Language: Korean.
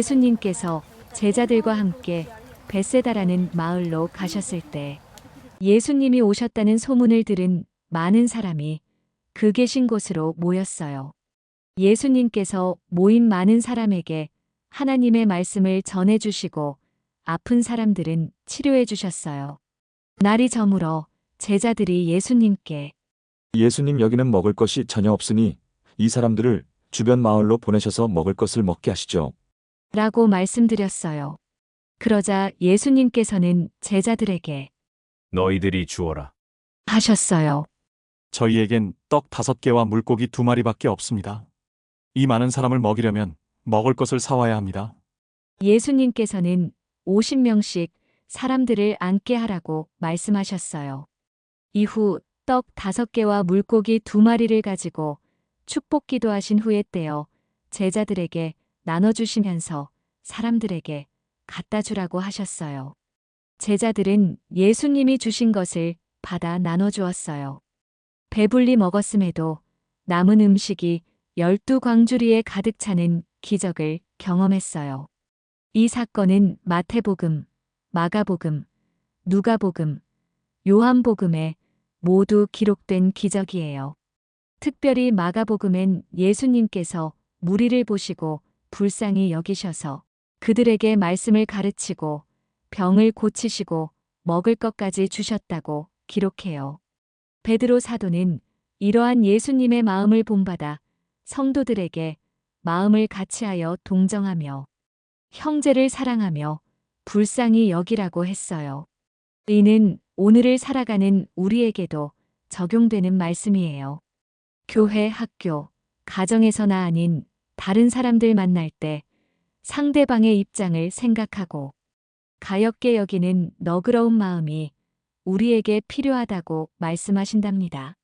예수님께서 제자들과 함께 베세다라는 마을로 가셨을 때 예수님이 오셨다는 소문을 들은 많은 사람이 그 계신 곳으로 모였어요. 예수님께서 모인 많은 사람에게 하나님의 말씀을 전해 주시고 아픈 사람들은 치료해 주셨어요. 날이 저물어 제자들이 예수님께 예수님 여기는 먹을 것이 전혀 없으니 이 사람들을 주변 마을로 보내셔서 먹을 것을 먹게 하시죠. 라고 말씀드렸어요. 그러자 예수님께서는 제자들에게 너희들이 주어라. 하셨어요. 저희에겐 떡 다섯 개와 물고기 두 마리밖에 없습니다. 이 많은 사람을 먹이려면 먹을 것을 사와야 합니다. 예수님께서는 50명씩 사람들을 앉게 하라고 말씀하셨어요. 이후 떡 다섯 개와 물고기 두 마리를 가지고 축복 기도하신 후에 떼어 제자들에게 나눠주시면서 사람들에게 갖다 주라고 하셨어요. 제자들은 예수님이 주신 것을 받아 나눠주었어요. 배불리 먹었음에도 남은 음식이 열두 광주리에 가득 차는 기적을 경험했어요. 이 사건은 마태복음, 마가복음, 누가복음, 요한복음에 모두 기록된 기적이에요. 특별히 마가복음엔 예수님께서 무리를 보시고 불쌍히 여기셔서 그들에게 말씀을 가르치고 병을 고치시고 먹을 것까지 주셨다고 기록해요. 베드로 사도는 이러한 예수님의 마음을 본받아 성도들에게 마음을 같이하여 동정하며 형제를 사랑하며 불쌍히 여기라고 했어요. 이는 오늘을 살아가는 우리에게도 적용되는 말씀이에요. 교회, 학교, 가정에서나 아닌 다른 사람들 만날 때 상대방의 입장을 생각하고 가엽게 여기는 너그러운 마음이 우리에게 필요하다고 말씀하신답니다.